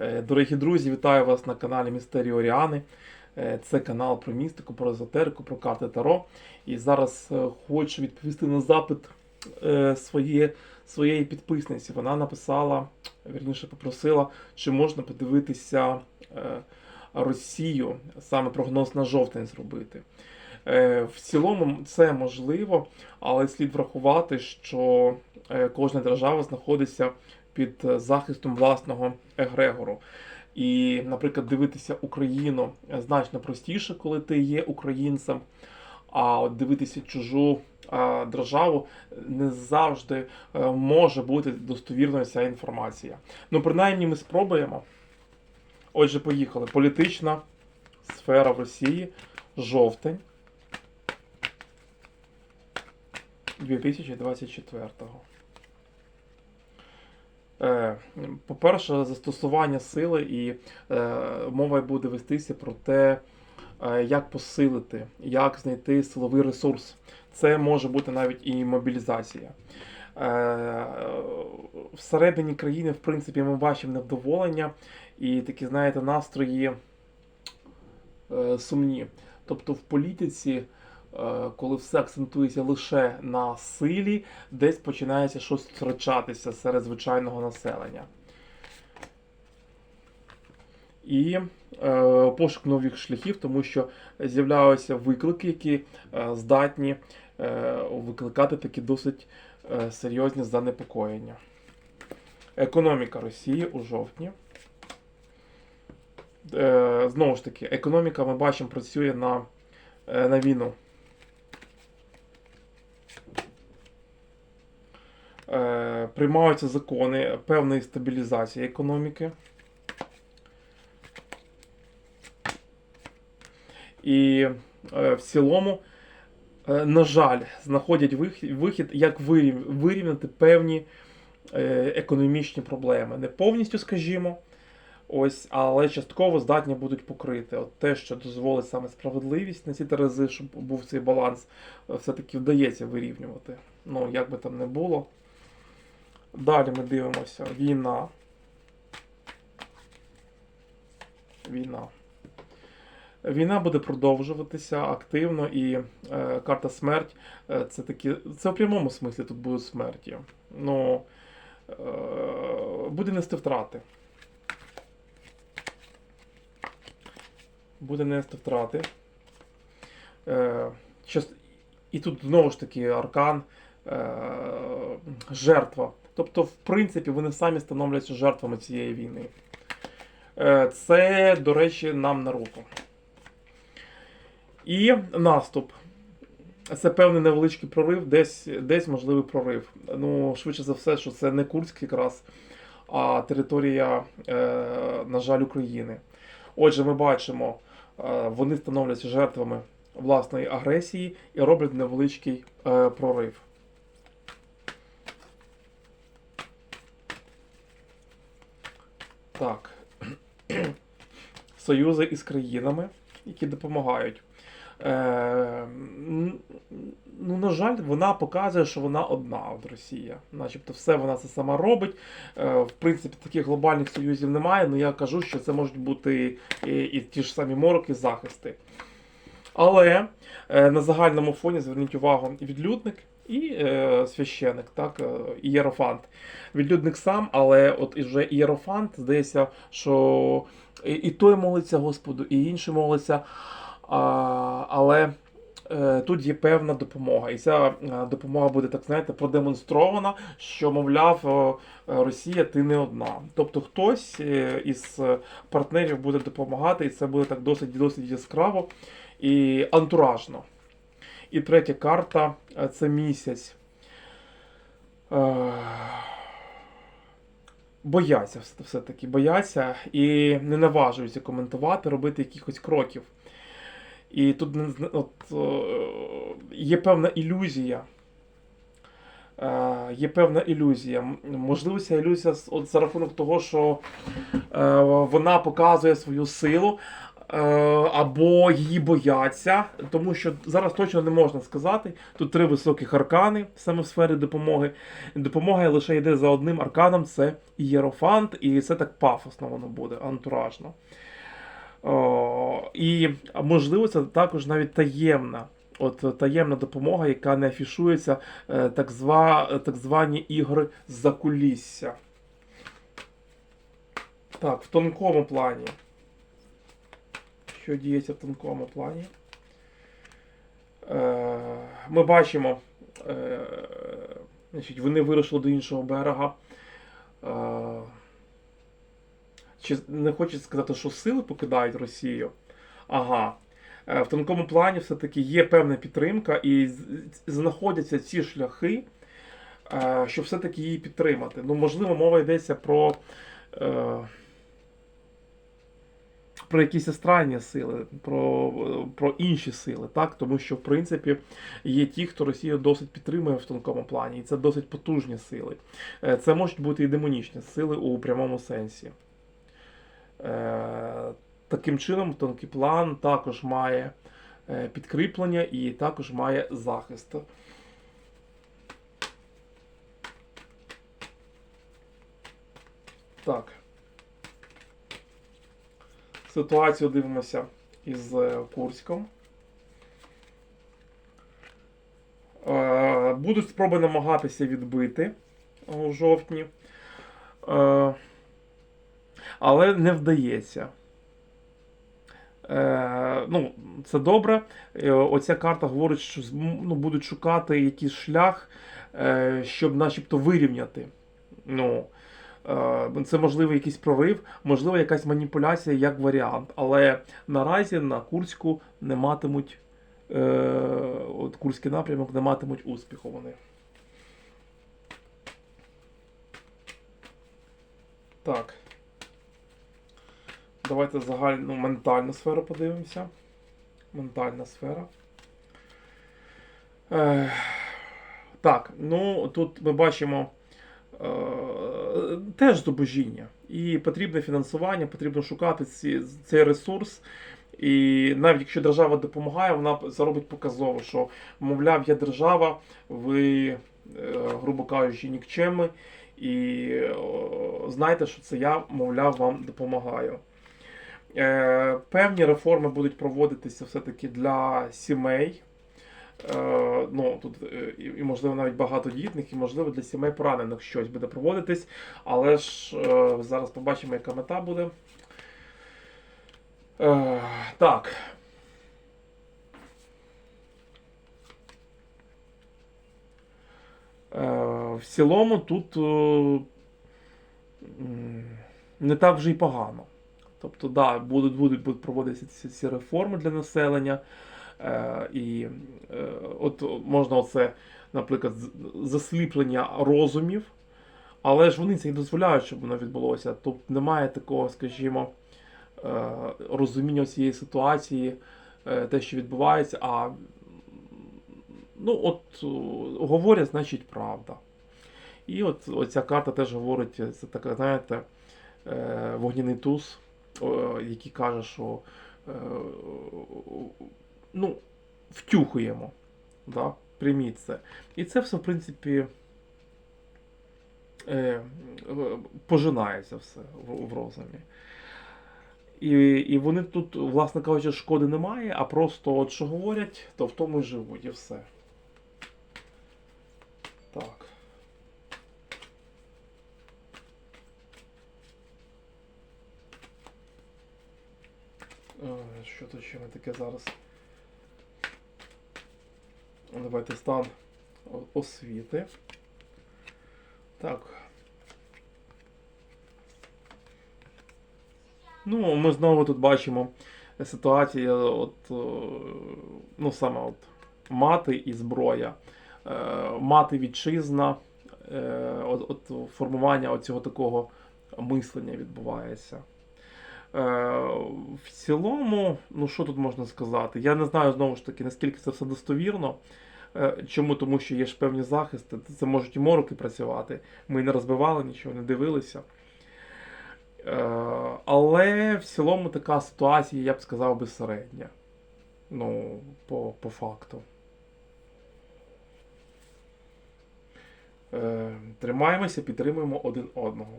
Е, Дорогі друзі, вітаю вас на каналі Містерії Оріани. Е, Це канал про містику, про езотерику, про карти Таро. І зараз е, хочу відповісти на запит своє, своєї підписниці. Вона написала, вірніше попросила, чи можна подивитися Росію, саме прогноз на жовтень зробити. В цілому це можливо, але слід врахувати, що кожна держава знаходиться під е, захистом власного егрегору. І, наприклад, дивитися Україну значно простіше, коли ти є українцем. А от дивитися чужу державу не завжди е, може бути достовірною ця інформація. Ну, принаймні, ми спробуємо. Отже, поїхали. Політична сфера в Росії. Жовтень 2024-го. Е, По-перше, застосування сили і е, мова буде вестися про те, е, як посилити, як знайти силовий ресурс. Це може бути навіть і мобілізація. Е, Всередині країни, в принципі, ми бачимо невдоволення і такі, знаєте, настрої е, сумні. Тобто в політиці, е, коли все акцентується лише на силі, десь починається щось втрачатися серед звичайного населення. І е, пошук нових шляхів, тому що з'являються виклики, які е, здатні е, викликати такі досить е, серйозні занепокоєння. Економіка Росії у жовтні. Е, знову ж таки, економіка, ми бачимо, працює на, е, на війну. Е, приймаються закони певної стабілізації економіки. І е, в цілому, е, на жаль, знаходять вихід, як вирівняти певні е, економічні проблеми. Не повністю, скажімо, ось, але частково здатні будуть покрити. От те, що дозволить саме справедливість на ці терези, щоб був цей баланс, все-таки вдається вирівнювати. Ну, як би там не було. Далі ми дивимося війна. Війна. Війна буде продовжуватися активно, і е, карта смерть е, це такі. Це в прямому смислі тут будуть смерті. Ну, е, буде нести втрати. Буде нести втрати. Е, і тут знову ж таки аркан жертва. Тобто, в принципі, вони самі становляться жертвами цієї війни. Е, це, до речі, нам на руку. І наступ. Це певний невеличкий прорив, десь, десь можливий прорив. Ну, швидше за все, що це не Курськ якраз, а територія, е, на жаль, України. Отже, ми бачимо, е, вони становляться жертвами власної агресії і роблять невеличкий е, прорив. Так. Союзи із країнами, які допомагають. Е, ну, на жаль, вона показує, що вона одна от Росія. Начебто все вона це сама робить. Е, в принципі, таких глобальних союзів немає, але я кажу, що це можуть бути і, і ті ж самі мороки, захисти. Але е, на загальному фоні зверніть увагу відлюдник, і е, священик, так, е, ієрофант. Відлюдник сам, але от вже ієрофант, здається, що і, і той молиться Господу, і інший молиться. А, але е, тут є певна допомога. І ця е, допомога буде, так знаєте, продемонстрована, що, мовляв, е, Росія, ти не одна. Тобто хтось е, із партнерів буде допомагати, і це буде так досить досить яскраво і антуражно. І третя карта е, це місяць. Бояться все- все-таки, бояться і не наважуються коментувати, робити якихось кроків. І тут от, є певна ілюзія. Є певна ілюзія. Можливо, ця ілюзія от, за рахунок того, що е, вона показує свою силу, або її бояться, тому що зараз точно не можна сказати. Тут три високих аркани саме в сфері допомоги. Допомога лише йде за одним арканом це Єрофант, і це так пафосно воно буде, антуражно. І можливо, це також навіть таємна. От таємна допомога, яка не афішується, е, так, зва, так звані ігри за кулісся. Так, в тонкому плані. Що діється в тонкому плані? Е, ми бачимо, е, значить, вони вирушили до іншого берега. Е, чи не хочу сказати, що сили покидають Росію? Ага. В тонкому плані все-таки є певна підтримка, і знаходяться ці шляхи, щоб все-таки її підтримати. Ну, можливо, мова йдеться про, про якісь астральні сили, про, про інші сили, так? Тому що, в принципі, є ті, хто Росію досить підтримує в тонкому плані, і це досить потужні сили. Е, Це можуть бути і демонічні сили у прямому сенсі. Е, Таким чином, тонкий план також має е, підкріплення і також має захист. Так. Ситуацію дивимося із е, Курськом. Е, Будуть спроби намагатися відбити у жовтні. Е, Але не вдається. Ну, це добре. Оця карта говорить, що ну, будуть шукати якийсь шлях, щоб начебто вирівняти. Ну, це можливо якийсь прорив, можливо, якась маніпуляція як варіант. Але наразі на Курську не матимуть. Е, от Курський напрямок не матимуть успіху вони. Так. Давайте загальну ментальну сферу подивимося. Ментальна сфера. Е, так, ну тут ми бачимо е, теж зубожіння. І потрібне фінансування, потрібно шукати ці, цей ресурс. І навіть якщо держава допомагає, вона це робить показово, що, мовляв, я держава, ви, е, грубо кажучи, нікчеми, і е, знайте, що це я, мовляв, вам допомагаю. Е, Певні реформи будуть проводитися все-таки для сімей. Е, Ну, тут е, і, можливо, навіть багатодітних, і, можливо, для сімей поранених щось буде проводитись. Але ж е, зараз побачимо, яка мета буде. Так. В цілому тут не так вже й погано. Тобто, да, будуть, будуть, будуть проводитися ці, ці реформи для населення. Е, і е, от можна оце, наприклад, засліплення розумів, але ж вони це не дозволяють, щоб воно відбулося. Тобто немає такого, скажімо, е, розуміння цієї ситуації, те, що відбувається, а ну, от говорять, значить, правда. І от оця карта теж говорить, це така, знаєте, вогняний туз, який каже, що ну, втюхуємо. Да? Прийміть це. І це все, в принципі, е, пожинається все в, в розумі. І, і вони тут, власне кажучи, шкоди немає, а просто от що говорять, то в тому й живуть, і все. Так. Е, Що то ще ми таке зараз? Давайте стан освіти. Так. Ну, ми знову тут бачимо ситуацію, от, е, ну саме от мати і зброя. Е, Мати вітчизна, е, от, от формування оцього такого мислення відбувається. Е, В цілому, ну що тут можна сказати? Я не знаю знову ж таки, наскільки це все достовірно. Е, Чому? Тому що є ж певні захисти, це можуть і мороки працювати. Ми не розбивали нічого, не дивилися. Е, Але в цілому така ситуація, я б сказав би, середня. Ну, по, по факту. Тримаємося, підтримуємо один одного.